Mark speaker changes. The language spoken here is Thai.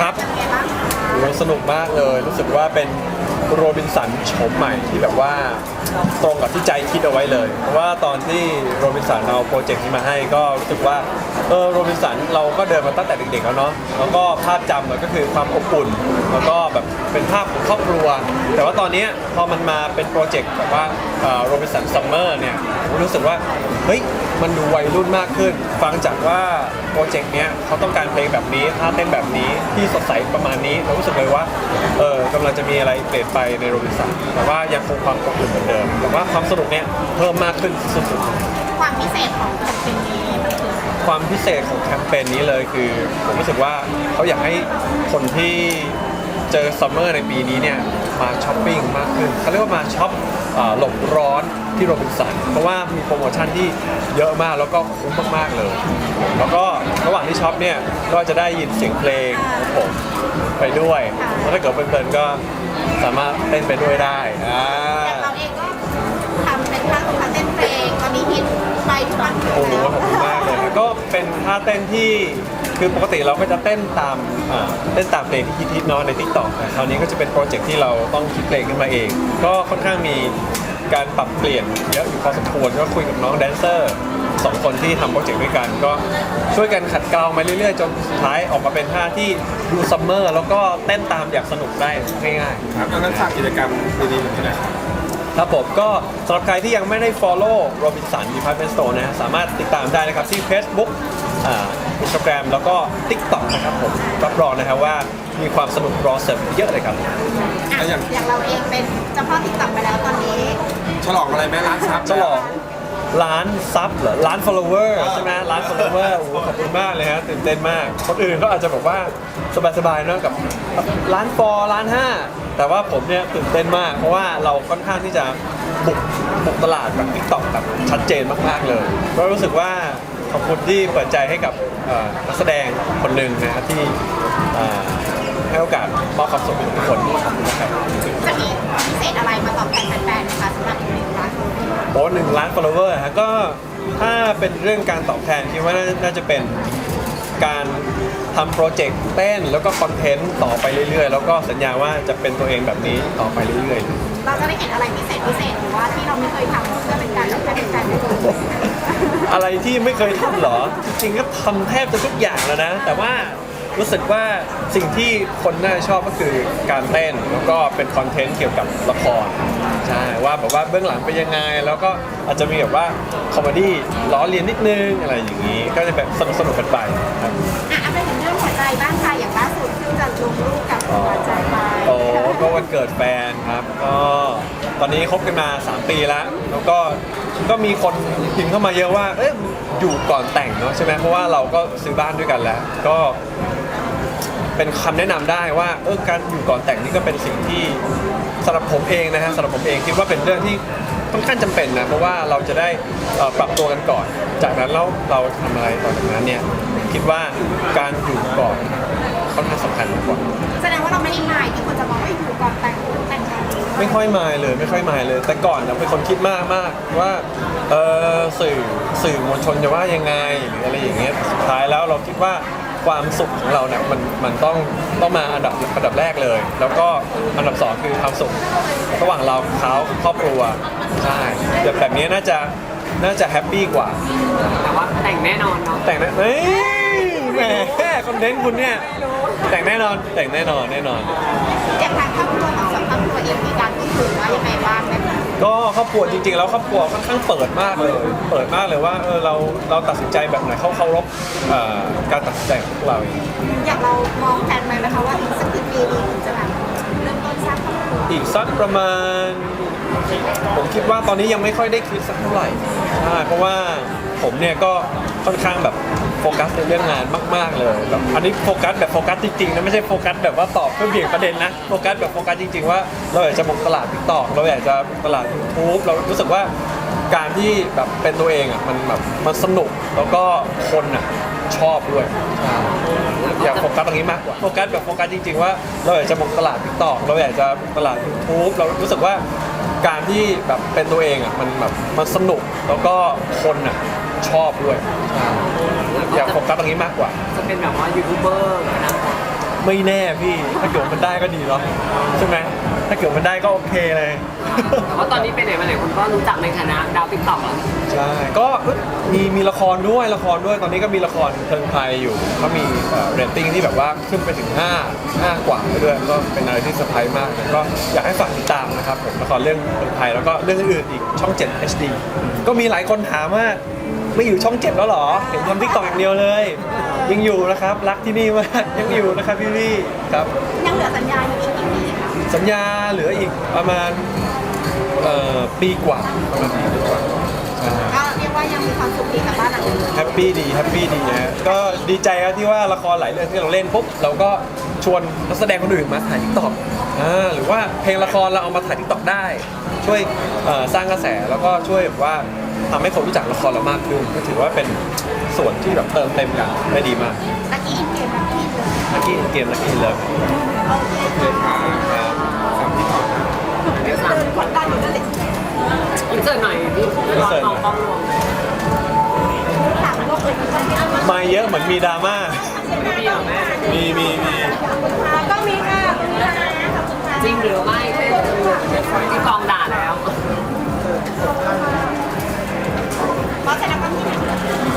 Speaker 1: ครับโหสนุกมากเลย รู้สึกว่าเป็นโรบินสันโฉมใหม่ที่แบบว่าตรงกับที่ใจคิดเอาไว้เลย เพราะว่าตอนที่โรบินสันเอาโปรเจกต์นี้มาให้ก็รู้สึกว่าเออโรบินสันเราก็เดินมาตั้งแต่เด็กๆแล้วเนาะแล้วก็ภาพจำมันก็คือความอบอุ่น แล้วก็แบบเป็นภาพของครอบครัว แต่ว่าตอนเนี้ยพอมันมาเป็นโปรเจกต์แบบว่าโรบินสันซัมเมอร์เนี่ยรู้สึกว่าเฮ้ย มันดูวัยรุ่นมากขึ้น ฟังจากว่าโปรเจกต์เนี้ยเขาต้องการเพลงแบบนี้ท่าเต้นแบบนี้ที่สดใสประมาณนี้เรารู้สึกเลยว่าเออกำลังจะมีอะไรเปลี่ยนไปในโรบินสันแต่ว่ายังคงความอบอุ่นเหมือนเดิมแต่ว่าความสนุกเนี่ยเพิ่มมากขึ้นสุดๆ
Speaker 2: ความพิเศษของแคมเปญนี้มันคืออะไร
Speaker 1: ความพิเศษของแคมเปญนี้เลยคือ ผมรู้สึกว่าเขาอยากให้คนที่เจอซัมเมอร์ในปีนี้เนี่ยมาช้อปปิ้งมากขึ้นเขาเรียกว่ามาช็อปเอ่อหลบร้อนที่โรบินสันเพราะว่ามีโปรโมชั่นที่ เยอะมากแล้วก็คุ้มมากๆเลย แล้วก็ระหว่างที่ช็อปเนี่ยก็จะได้ยินเสียงเพลงของผมไปด้วยแล้วถ้าเกิดเพลินๆก็สามารถเต้นไปด้วยได้อ่า
Speaker 2: อย่างเราเองก็ทำเป็นท่าท่าเต้นเพลงตอนนี้ฮิตไปทุกวัน
Speaker 1: โอ้โหขอบคุณมากเลยนะก็เป็นท่าเต้นที่คือปกติเราก็จะเต้นตามอ่าเต้นตามเพลงที่ฮิตๆเนาะในทิกตอกคราวนี้ก็จะเป็นโปรเจกต์ที่เราต้องคิดเพลงขึ้นมาเอง ก็ค่อนข้างมี การปรับเปลี่ยนเยอะอยู่พอสมควรก็คุยกับน้องแดนเซอร์สองคนที่ทำโปรเจกต์ด้วยกัน ก็ช่วยกันขัดเกลามาเรื่อยๆ จนสุดท้ายออกมาเป็นท่าที่ดูซัมเมอร์แล้วก็เต้นตามอย่างสนุกได้ง่ายๆ
Speaker 3: ครับดังนั้นฝากกิจกรรมดีๆนี้นะครับ
Speaker 1: ครับผมก็สำหรับใครที่ยังไม่ได้ follow Robinson Department Store นะฮะสามารถติดตามได้นะครับที่ Facebook อ่า Instagram แล้วก็ TikTok นะครับผมรับรองนะครับว่ามีความสนุกรอเสิร์ฟเยอะเลยครับ
Speaker 2: อะ
Speaker 3: แล้วอย่าง
Speaker 2: อย่างเราเองเป็นเจ้าพ่อติ๊กต็อ
Speaker 3: ฉลองอะไรไหมร้านซับ
Speaker 1: ฉลองล้านซับเหรอล้าน follower ใช่ไหมล้าน follower โอ้โหขอบคุณมากเลยฮะตื่นเต้นมาก คนอื่นก็อาจจะบอกว่าสบายๆเนอะกับล้านฟอล้านห้าแต่ว่าผมเนี่ยตื่นเต้นมาก เพราะว่าเราค่อนข้างที่จะบุกบุกตลาดแบบ TikTok แบบชัดเจนมากๆเลยก็รู้สึกว่าขอบคุณที่เปิดใจให้กับเอ่อนักแสดงคนหนึ่งนะฮะที่เอ่อให้โอกาสมอบความสุขให้ทุกคนขอบคุณนะครับ อ้หนึ่งล้าน follower ฮะก็ถ้าเป็นเรื่องการตอบแทนคิดว่าน่าน่าจะเป็นการทำโปรเจกต์เต้นแล้วก็คอนเทนต์ต่อไปเรื่อยๆ แล้วก็สัญญาว่าจะเป็นตัวเองแบบนี้ต่อไปเรื่อยๆ
Speaker 2: เราจะได้เห็นอะไรพิเศษพิเศษหรือว่าที่เราไม่เคยทำเพื่อเป็นการตอบแทนแฟนๆได้ดู
Speaker 1: อะไรที่ไม่เคยทำเหรอ จริงๆก็ทำแทบจะทุกอย่างแล้วนะ แต่ว่า รู้สึกว่าสิ่งที่คนน่าจะชอบก็คือการเต้นแล้วก็เป็นคอนเทนต์เกี่ยวกับละครใช่ว่าแบบว่าเบื้องหลังเป็นยังไง แล้วก็อาจจะมีแบบว่าคอมเมดี้ล้อเลียนนิดนึงอะไรอย่างนี้ ก็จะแบบสนุกสนุกๆกันไปครับ
Speaker 2: อะเอาไปถึงเรื่องหัวใจบ้างค่ะอย่างล่าสุดที่จะลงรูปกับหัวใจไป
Speaker 1: โอ้ก็วันเกิดแฟนครับก็ตอนนี้คบกันมา 3 ปีแล้ว แล้วก็ก็มีคนพิมพ์เข้ามาเยอะว่าเอ๊ะอยู่ก่อนแต่งเนาะใช่ไหมเพราะว่าเราก็ซื้อบ้านด้วยกันแล้ว ก็ เป็นคำแนะนำได้ว่าเออการอยู่ก่อนแต่งนี่ก็เป็นสิ่งที่สำหรับผมเองนะฮะสำหรับผมเองคิดว่าเป็นเรื่องที่ค่อนข้างจำเป็นนะเพราะว่าเราจะได้เอ่อปรับตัวกันก่อน จากนั้นแล้วเราทำอะไรต่อจากนั้นเนี่ยคิดว่าการอยู่ก่อนค่อนข้างสำคัญมากกว่า
Speaker 2: แสดงว่าเราไม่ได้หมายที่คนจะมองว่าอยู่ก่อนแต่งแต่งงาน
Speaker 1: ไม่ค่อยมายเลยไม่ค่อยมายเลย แต่ก่อนเราเป็นคนคิดมากมากว่าเออสื่อสื่อมวลชนจะว่ายังไงหรืออะไรอย่างเงี้ยสุดท้ายแล้วเราคิดว่า ความสุขของเราเนี่ยมันมันต้องต้องมาอันดับอันดับแรกเลย แล้วก็อันดับสองคือความสุขระหว่างเราเขาครอบครัวใช่แบบแบบนี้น่าจะน่าจะแฮปปี้กว่า
Speaker 4: แต่ว่าแต่งแน่นอนเนาะ
Speaker 1: แต่งนะเฮ้ยแหมคอนเทนต์คุณเนี่ยแต่งแน่นอนแต่งแน่นอนแน่นอน
Speaker 2: อย่างทางครอบครัวของสองครอบครัวเองมีการพูดคุยว่ายังไงบ้างไหมคะ
Speaker 1: ก็ครอบครัวจริงๆแล้วครอบครัวค่อนข้างเปิดมากเลย เปิดมากเลยว่าเออเราเราตัดสินใจแบบไหนเขาเคารพเอ่อการตัดสินใจของพวกเราเอง
Speaker 2: อย่างเรามองแผนไหมนะคะว่าอีกสักกี่ปีนี้ถึงจะแบบเริ่มต้นสร้างครอบครัว
Speaker 1: อีกสักประมาณ ผมคิดว่าตอนนี้ยังไม่ค่อยได้คิดสักเท่าไหร่ใช่เพราะว่าผมเนี่ยก็ค่อนข้างแบบ โฟกัสในเรื่องงานมากๆเลยแบบอันนี้โฟกัสแบบโฟกัสจริงๆนะไม่ใช่โฟกัสแบบว่าตอบเพื่อเบี่ยงประเด็นนะโฟกัสแบบโฟกัสจริง ๆ ว่าเราอยากจะบุกตลาดทิกตอกเราอยากจะบุกตลาดยูทูบเรารู้สึกว่าการที่แบบเป็นตัวเองอะมันแบบมันสนุกแล้วก็คนอะชอบด้วยใช่อยากโฟกัสตรงนี้มากกว่าโฟกัสแบบโฟกัสจริง ๆ ว่าเราอยากจะบุกตลาดทิกตอกเราอยากจะบุกตลาดยูทูบเรารู้สึกว่าการที่แบบเป็นตัวเองอะมันแบบมันสนุกแล้วก็คนอะ ชอบด้วยใช่อยากโฟกัสตรงนี้มากกว่า
Speaker 4: จะเป็นแบบว่ายูทูบเบอร์นะ
Speaker 1: ไม่แน่พี่ถ้าเกิดมันได้ก็ดีเนาะใช่ไหมถ้าเกิดมันได้ก็โอเคเลย
Speaker 4: แต่ว่าตอนนี้ไปไหนมาไหนคุณก็รู้จักในฐานะดาวติ๊กต็อก
Speaker 1: ใช่ก็มีมีละครด้วยละครด้วยตอนนี้ก็มีละครเพลิงไทยอยู่ก็มีเรตติ้งที่แบบว่าขึ้นไปถึง 5 5 กว่าด้วยก็เป็นอะไรที่เซอร์ไพรส์มากก็อยากให้ฝากติดตามนะครับผมละครเรื่องเพลิงไทยแล้วก็เรื่องอื่นๆอีกช่อง 7 HD ก็มีหลายคนถามว่า ไม่อยู่ช่อง7แล้วเหรอ เห็นทำทิกตอกอย่างเดียวเลย ยังอยู่นะครับ รักที่นี่มากยังอยู่นะครับพี่พี่ๆครับ
Speaker 2: ยังเหลือสัญญาอยู่อีกกี่ปีคะ
Speaker 1: สัญญาเหลืออีกประมาณเอ่อปีกว่าประมาณปีกว่าใช่
Speaker 2: ก็เรียกว่ายังมีความสุขดีกับบ้านหลังนี้
Speaker 1: แฮปปี้ดีแฮปปี้ดีนะฮะก็ดีใจครับที่ว่าละครหลายเรื่องที่เราเล่นปุ๊บเราก็ชวนนักแสดงคนอื่นมาถ่ายทิกตอกหรือว่าเพลงละครเราเอามาถ่ายทิกตอกได้ ช่วยเอ่อสร้างกระแสแล้วก็ช่วยแบบว่า ทำให้คนรู้จักละครเรามากขึ้นก็ถือว่าเป็นส่วนที่แบบเติมเต็มกันได้ดีมาก
Speaker 2: ตะกี้อินเกมตะกี้เลย
Speaker 1: ลักกี้เกมลักกี้เลิฟ
Speaker 2: โอเคค่ะ
Speaker 4: เดี๋ยวสาม
Speaker 2: เดินกดดันอยู่นั่นแหละ
Speaker 4: อินเสิร์ตหน่อยพี่รอน้องต้องรวม
Speaker 2: ถามโลกอื่นก็มีอะไร
Speaker 1: มาเยอะเหมือนมีดราม่า
Speaker 4: พี่เหรอแม่
Speaker 1: มีมีมี
Speaker 2: ก็มีค่ะขอบคุณค่ะขอบคุณค่ะ
Speaker 4: จริงหรือไม่ที่กองด่าแล้ว
Speaker 2: เพราะฉะนั้นก็มีนะ